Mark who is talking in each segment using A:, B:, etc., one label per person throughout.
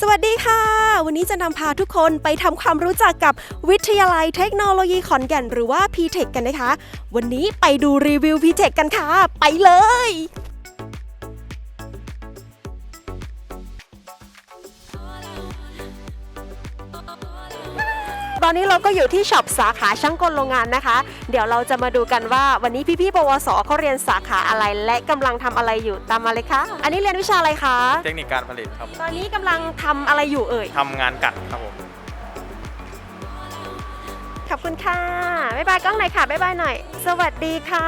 A: สวัสดีค่ะ วันนี้จะนำพาทุกคนไปทำความรู้จักกับวิทยาลัยเทคโนโลยีขอนแก่นหรือว่า p t e c h กันนะคะ วันนี้ไปดูรีวิว p t e c h กันค่ะ ไปเลย อนนี้เราก็อยู่ที่ช็อปสาขาช่างกลโรงงานนะคะ เดี๋ยวเราจะมาดูกันว่าวันนี้พี่ๆปวสเขาเรียนสาขาอะไร และกำลังทำอะไรอยู่ตามมาเลยค่ะ อันนี้เรียนวิชาอะไรคะ
B: เทคนิคการผลิตครับ
A: ตอนนี้กำลังทำอะไรอยู่เอ่ย
B: ทำงานกัดครับผม
A: ขอบคุณค่ะบ๊ายบายกล้องหน่อยค่ะบ๊ายบายหน่อย สวัสดีค่ะ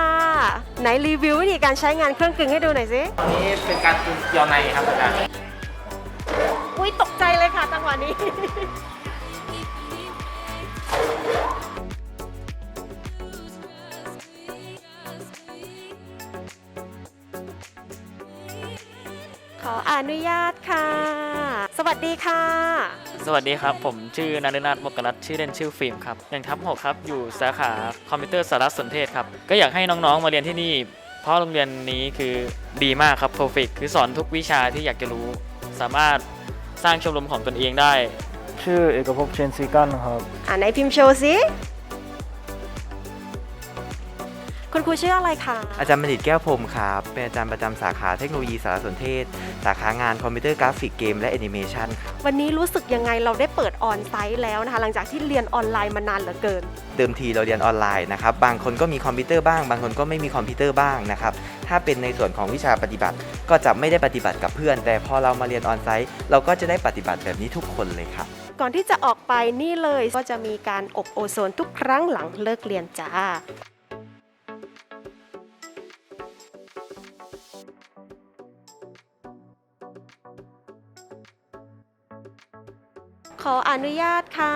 A: ไหนรีวิววิธีการใช้งานเครื่องกลึงให้ดูหน่อยสิ
B: ตอนนี้เป็นการกึงเกลียวในครับอาจารย์
A: อุ้ยตกใจเลยค่ะจังหวะนี้ ออนุญาตค่ะ สวัสดีค่ะ
C: สวัสดีครับ ผมชื่อนารุนาถมกรัตน์ชื่อเล่นชื่อฟิล์มครับอย่างทับ6ครับอยู่สาขาคอมพิวเตอร์สารสนเทศครับ ก็อยากให้น้องๆมาเรียนที่นี่ เพราะโรงเรียนนี้คือดีมากครับ perfect คือสอนทุกวิชาที่อยากจะรู้ สามารถสร้างชมรมของตนเองได้
D: ชื่อเอกภพเชนซีกันครับ
A: อ่าไหนพิมพ์โชว์สิ คุณครูชื่ออะไรคะ
E: อาจารย์บัณฑิตแก้วพรหมครับ เป็นอาจารย์ประจำสาขาเทคโนโลยีสารสนเทศ สาขางานคอมพิวเตอร์กราฟิกเกมและแอนิเมชันครับ
A: วันนี้รู้สึกยังไงเราได้เปิดออนไซต์แล้วนะคะ หลังจากที่เรียนออนไลน์มานานเหลือเกิน
E: เดิมทีเราเรียนออนไลน์นะครับ บางคนก็มีคอมพิวเตอร์บ้าง บางคนก็ไม่มีคอมพิวเตอร์บ้างนะครับ ถ้าเป็นในส่วนของวิชาปฏิบัติ ก็จะไม่ได้ปฏิบัติกับเพื่อน แต่พอเรามาเรียนออนไซต์ เราก็จะได้ปฏิบัติแบบนี้ทุกคนเลยครับ
A: ก่อนที่จะออกไปนี่เลยก็จะมีการอบโอโซนทุกครั้งหลังเลิกเรียนจ้า ออนุญาตค่ะ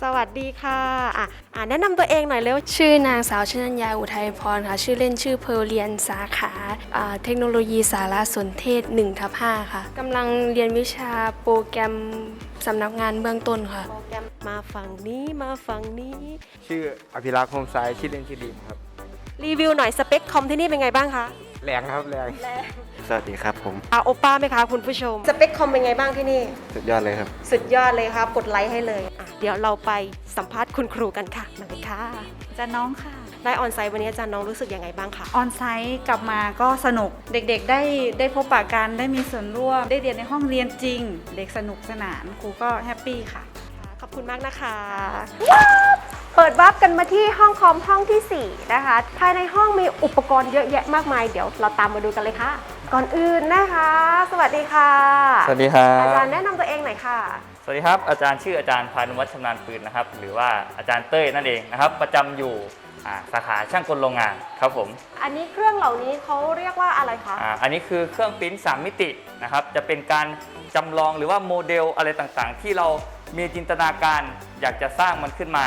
A: สวัสดีค่ะอะอะแนะนำตัวเองหน่อยเร็ว
F: ชื่อนางสาวชนัญญาอุทัยพรค่ะ ชื่อเล่นชื่อเพร์ลเรียนสาขาอ่าเทคโนโลยีสารสนเทศ1ทับ5ค่ะกำลังเรียนวิชาโปรแกรมสำนักงานเบื้องต้นค่ะ
A: โปรแกรมมาฝั่งนี้มาฝั่งนี้
B: ชื่ออภิรักษ์โฮมไซด์ชื่อเล่นชื่อดีมครับ
A: รีวิวหน่อยสเปคคอมที่นี่เป็นไงบ้างคะ
B: แรงครับแรง
E: สวัสดีครับผม
A: อาโอป้าไหมคะคุณผู้ชม สเปคคอมเป็นไงบ้างที่นี่
E: สุดยอดเลยครับ
A: สุดยอดเลยครับ กดไลค์ให้เลยอะเดี๋ยวเราไปสัมภาษณ์คุณครูกันค่ะมาเลยค่ะ
G: อาจารย์น้องค่ะ
A: ได้ออนไซต์วันนี้อาจารย์น้องรู้สึกยังไงบ้างคะ
G: ออนไซต์กลับมาก็สนุกเด็กๆ ได้ได้พบปะกันได้มีส่วนร่วม ได้เรียนในห้องเรียนจริง เด็กสนุกสนานครูก็แฮปปี้ค่ะ
A: ขอบคุณมากนะคะ เปิดวับกันมาที่ห้องคอมห้องทีสี่4 นะคะ ภายในห้องมีอุปกรณ์เยอะแยะมากมาย เดี๋ยวเราตามมาดูกันเลยค่ะ ก่อนอื่นนะคะ สวัสดีค่ะ
C: สวัสดีครั
A: อาจาร
C: บ
A: ย์แนะนำตัวเองหน่อยค่ะ
C: สวัสดีครับ อาจารย์ชื่ออาจารย์พานุวัฒน์ชำนาญปืนนะครับ หรือว่าอาจารย์เต้ยนั่นเองนะครับประจำอยู่อ่าสาขาช่างกลโรงงานครับผม
A: อันนี้เครื่องเหล่านี้เขาเรียกว่าอะไรคะ
C: อ่าอันนี้คือเครื่องปริ้น3มิตินะครับ จะเป็นการจำลองหรือว่าโมเดลอะไรต่างๆ ที่เรามีจินตนาการอยากจะสร้างมันขึ้นมา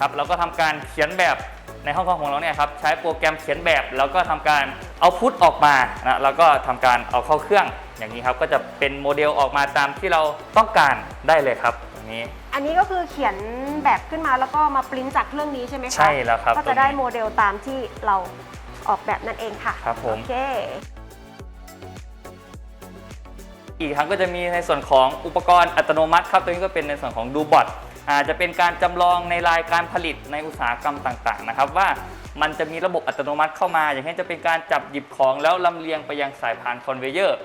C: ครับเราก็ทำการเขียนแบบ ในห้องคอมของเราเนี่ยครับใช้โปรแกรมเขียนแบบ แล้วก็ทำการเอาพุทออกมานะแล้วก็ทำการเอาเข้าเครื่องอย่างนี้ครับก็จะเป็นโมเดลออกมาตามที่เราต้องการได้เลยครับอย่างนี้
A: อันนี้ก็คือเขียนแบบขึ้นมาแล้วก็มาปริ้นจากเครื่องนี้ใช่ไหมคะ
C: ใช่แล้วครับ
A: ก็
C: ตร
A: จะ
C: ง
A: ได้
C: นี้
A: โมเดลตามที่เราออกแบบนั่นเองค่ะ
C: ครับผม
A: โอเค
C: อีกทั้งก็จะมีในส่วนของอุปกรณ์อัตโนมัติครับ ตัวนี้ก็เป็นในส่วนของดูบอท อาจจะเป็นการจำลองในรายการผลิตในอุตสาหกรรมต่างๆนะครับว่ามันจะมีระบบอัตโนมัติเข้ามา อย่างเช่นจะเป็นการจับหยิบของแล้วลำเลียงไปยังสายพานคอนเวเยอร์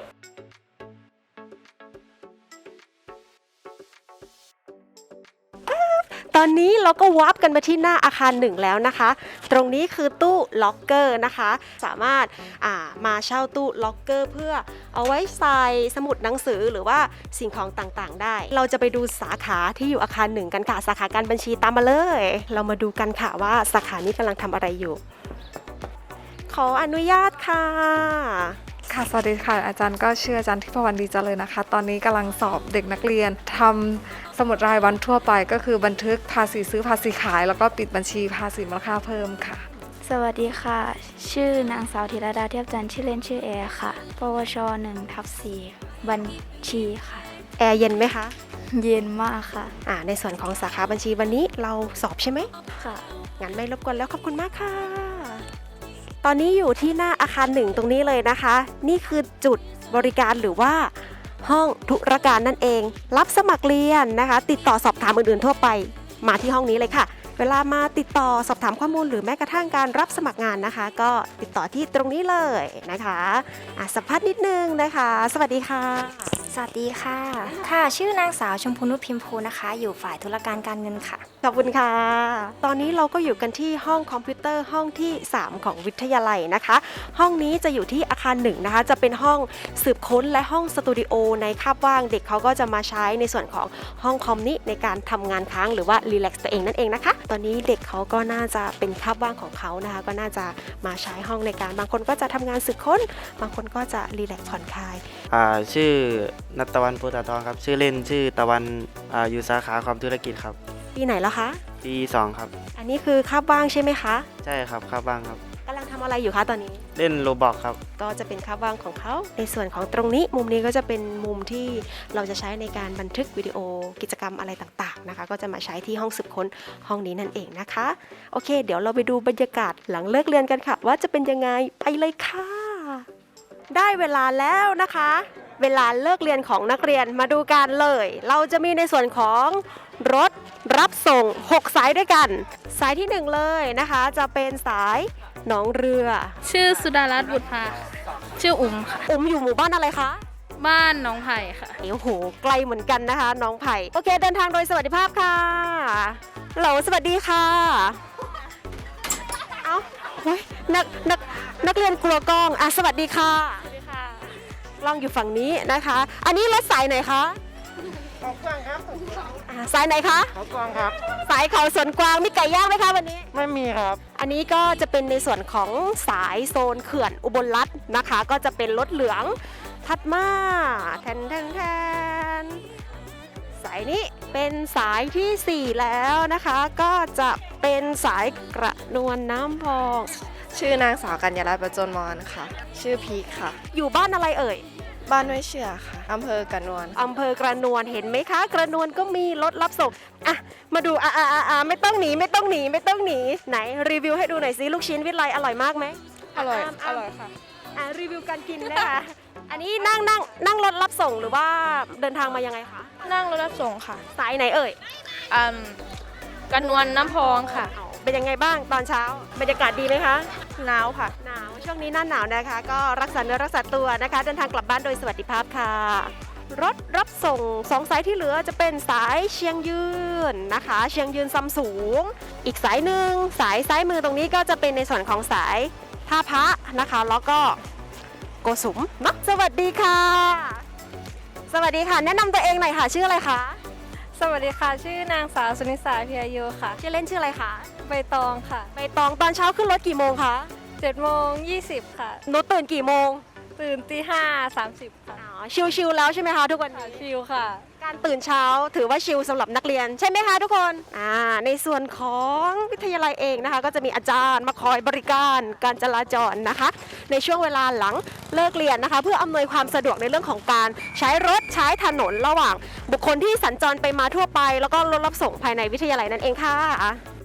A: ตอนนี้เราก็วาร์ปกันมาที่หน้าอาคารหนึ่งแล้วนะคะ ตรงนี้คือตู้ล็อกเกอร์นะคะ สามารถามาเช่าตู้ล็อกเกอร์เพื่อเอาไว้ใส่สมุดหนังสือหรือว่าสิ่งของต่างๆ ได้ เราจะไปดูสาขาที่อยู่อาคารหนึ่งกันค่ะ สาขาการบัญชีตามมาเลย เรามาดูกันค่ะว่าสาขานี้กำลังทำอะไรอยู่ ขออนุญาตค่ะ
H: ค่ะ สวัสดีค่ะ อาจารย์ก็ชื่ออาจารย์ทิพวรรณดีเจริญนะคะ ตอนนี้กำลังสอบเด็กนักเรียนทำสมุดรายวันทั่วไป ก็คือบันทึกภาษีซื้อภาษีขาย แล้วก็ปิดบัญชีภาษีมูลค่าเพิ่มค่ะ
F: สวัสดีค่ะ ชื่อนางสาวธีรดาเทียบจันทร์ชื่อเล่นชื่อแอร์ค่ะ ปวช1ทับ4บัญชีค่ะ
A: แอร์เย็นไหมคะ
F: เย็นมากค่ะ
A: อ่าในส่วนของสาขาบัญชีวันนี้เราสอบใช่ไหม
F: ค่ะ
A: งั้นไม่รบกวนแล้วขอบคุณมากค่ะ ตอนนี้อยู่ที่หน้าอาคารหนึ่งตรงนี้เลยนะคะ นี่คือจุดบริการหรือว่าห้องธุรการนั่นเอง รับสมัครเรียนนะคะ ติดต่อสอบถามอื่นๆทั่วไป มาที่ห้องนี้เลยค่ะ เวลามาติดต่อสอบถามข้อมูล หรือแม้กระทั่งการรับสมัครงานนะคะ ก็ติดต่อที่ตรงนี้เลยนะคะอะสัมภาษณ์นิดนึงนะคะ สวัสดีค่ะ
I: วัสดีค่ะ ค่ะ ชื่อนางสาวชมพูนุชพิมพูนะคะ อยู่ฝ่ายธุรการการเงินค่ะ
A: ขอบคุณค่ะ ตอนนี้เราก็อยู่กันที่ห้องคอมพิวเตอร์ห้องที่ 3 ของวิทยาลัยนะคะ ห้องนี้จะอยู่ที่อาคารหนึ่งนะคะ จะเป็นห้องสืบค้นและห้องสตูดิโอในคาบว่างเด็กเขาก็จะมาใช้ในส่วนของห้องคอมนี้ในการทำงานค้างหรือว่ารีแลกซ์ตัวเองนั่นเองนะคะ ตอนนี้เด็กเขาก็น่าจะเป็นคาบว่างของเขานะคะ ก็น่าจะมาใช้ห้องในการ บางคนก็จะทำงานสืบค้น บางคนก็จะรีแลกซ์ผ่อนคลาย
J: อ่า ชื่อนัตตะวันโพธาทองครับ ชื่อเล่นชื่อตะวันอ่าอยู่สาขาความธุรกิจครับ
A: ปีไหนแล้วคะ
J: ปีสองครับ
A: อันนี้คือคาบว่างใช่ไหมคะ
J: ใช่ครับครับบ้างครับ
A: กำลังทำอะไรอยู่คะตอนนี้
J: เล่นโรบอกครับ
A: ก็จะเป็นคาบว่างของเขา ในส่วนของตรงนี้มุมนี้ก็จะเป็นมุมที่เราจะใช้ในการบันทึกวิดีโอกิจกรรมอะไรต่างๆนะคะ ก็จะมาใช้ที่ห้องสืบค้นห้องนี้นั่นเองนะคะ โอเค เดี๋ยวเราไปดูบรรยากาศหลังเลิกเรียนกันค่ะ ว่าจะเป็นยังไงไปเลยค่ะ ได้เวลาแล้วนะคะ เวลาเลิกเรียนของนักเรียนมาดูกันเลย เราจะมีในส่วนของรถรับส่ง 6 สายด้วยกัน สายที่หนึ่งเลยนะคะ จะเป็นสายหนองเรือ
K: ชื่อสุดารัตน์บุตรพาชื่ออุ๋มค่ะ
A: อุ้มอยู่หมู่บ้านอะไรคะ
K: บ้านหน้องไผ่ค่ะ
A: โอ้โห ไกลเหมือนกันนะคะ น้องไผ่ โอเค เดินทางโดยสวัสดิภาพค่ะเหลาสวัสดีค่ะ เอ้าเฮ้ยนักนักนักเรียนกลัวกล้อง อะ สวัสดีค่ะสวัสดีค่ะ กล้องอยู่ฝั่งนี้นะคะ อันนี้รถสายไหนคะเขากวางครับสายไหนคะ
B: เขากวางครับ
A: สายเขาสวนกวางมีไก่ย่างไหมคะวันนี้
B: ไม่มีครับ
A: อันนี้ก็จะเป็นในส่วนของสายโซนเขื่อนอุบลรัฐนะคะ ก็จะเป็นรถเหลืองถัดมาแทนแทนแทนสายนี้เป็นสายทีสี่ 4 แล้วนะคะ ก็จะเป็นสายกระนวลน้ำพอง
H: ชื่อนางสาวกัญญาลัตน์ประจนมอนค่ะ ชื่อพีคค่ะ
A: อยู่บ้านอะไรเอ่ย
H: บ้านห้วยเชื่อค่ะอำเภอกันนวล
A: อำเภอกระนวลเห็นไหมคะ กระนวลก็มีรถรับส่งอะมาดูอะอะอะอะไม่ต้องหนีไม่ต้องหนีไม่ต้องหนีไหนรีวิวให้ดูหน่อยสิลูกชิ้นวิไลอร่อยมากไหม
H: อร่อย
A: อ้าม
H: อ
A: อ้าม
H: ร่อยค่ะ
A: อะรีวิวการกินนะคะ อันนี้นั่งนั่งนั่งรถรับส่งหรือว่าเดินทางมายังไงคะ
K: นั่งรถรับส่งค่ะ
A: สายไหนเอ่ย
K: อืมกันนวลน้ำพองค่ะ
A: เป็นยังไงบ้างตอนเช้า บรรยากาศดีไหมคะ
K: หนาวค่ะ
A: หนาวช่วงนี้หน้าหนาวนะคะ ก็รักษาเนื้อรักษาตัวนะคะ เดินทางกลับบ้านโดยสวัสดิภาพค่ะ รถรับส่งสองสายที่เหลือจะเป็นสายเชียงยืนนะคะ เชียงยืนซัมสูง อีกสายหนึ่งสายซ้ายมือตรงนี้ก็จะเป็นในส่วนของสายท่าพระนะคะ แล้วก็โกสุมเนาะสวัสดีค่ะ สวัสดีค่ะ แนะนำตัวเองหน่อยค่ะชื่ออะไรคะ
K: สวัสดีค่ะ ชื่อนางสาวสุนิสาเพียโยค่ะ
A: ชื่อเล่นชื่ออะไรคะ
K: ใบตองค่ะ
A: ใบตองตอนเช้าขึ้นรถกี่โมงคะ
K: 7โมง20 ค่ะ
A: หนูตื่นกี่โมง
K: ตื่นตี5 30ค่ะ
A: อ๋อ ชิลๆแล้วใช่ไหมคะทุกวัน
K: ค่ะ
A: นี้
K: ชิวค่ะ
A: การตื่นเช้าถือว่าชิลสำหรับนักเรียนใช่ไหมคะทุกคนอ่าในส่วนของวิทยาลัยเองนะคะ ก็จะมีอาจารย์มาคอยบริการการจราจรนะคะ ในช่วงเวลาหลังเลิกเรียนนะคะ เพื่ออำนวยความสะดวกในเรื่องของการใช้รถใช้ถนนระหว่าง บุคคลที่สัญจรไปมาทั่วไป แล้วก็รถรับส่งภายในวิทยาลัยนั่นเองค่ะ